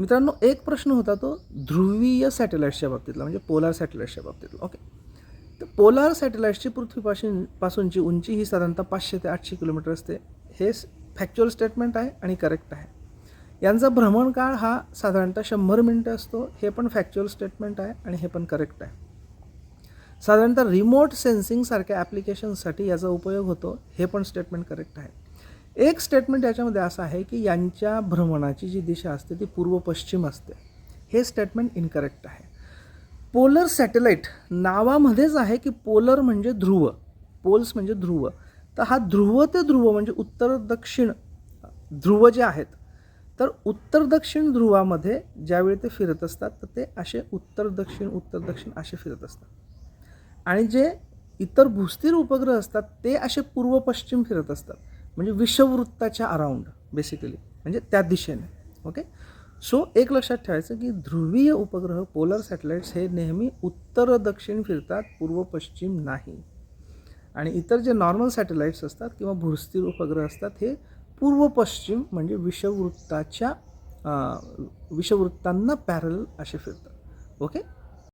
मित्रांनो एक प्रश्न होता तो ध्रुवीय सॅटेलाईट्सच्या बाबतीतला म्हणजे पोलार सॅटेलाईट्सच्या बाबतीतला. ओके तर पोलार सॅटेलाईट्सची पृथ्वीपासून पासूनची उंची ही साधारणतः पाचशे ते आठशे किलोमीटर असते. हे फॅक्च्युअल स्टेटमेंट आहे आणि करेक्ट आहे. यांचा भ्रमणकाळ हा साधारणतः शंभर मिनटं असतो. हे पण फॅक्च्युअल स्टेटमेंट आहे आणि हे पण करेक्ट आहे. साधारणतः रिमोट सेन्सिंगसारख्या ॲप्लिकेशन्ससाठी याचा उपयोग होतो. हे पण स्टेटमेंट करेक्ट आहे. एक स्टेटमेंट याच्यामध्ये असं आहे की यांच्या भ्रमणाची जी दिशा असते ती पूर्व पश्चिम असते. हे स्टेटमेंट इनकरेक्ट आहे. पोलर सॅटेलाईट नावामध्येच आहे की पोलर म्हणजे ध्रुव. पोल्स म्हणजे ध्रुव. तर हा ध्रुव ते ध्रुव म्हणजे उत्तर दक्षिण ध्रुव जे आहेत तर उत्तर दक्षिण ध्रुवामध्ये ज्यावेळी ते फिरत असतात तर ते असे उत्तर दक्षिण उत्तर दक्षिण असे फिरत असतात. आणि जे इतर भूस्थिर उपग्रह असतात ते असे पूर्व पश्चिम फिरत असतात. म्हणजे विषववृत्ताच्या अराऊंड बेसिकली म्हणजे त्या दिशेने. ओके सो एक लक्षात ठेवायचं की ध्रुवीय उपग्रह पोलर सॅटेलाइट्स हे नेहमी उत्तर दक्षिण फिरतात पूर्व पश्चिम नाही. आणि इतर जे नॉर्मल सॅटेलाइट्स असतात किंवा भूस्थिर उपग्रह असतात हे पूर्व पश्चिम म्हणजे विषववृत्ताच्या विषववृत्तांना पॅरल असे फिरतात. ओके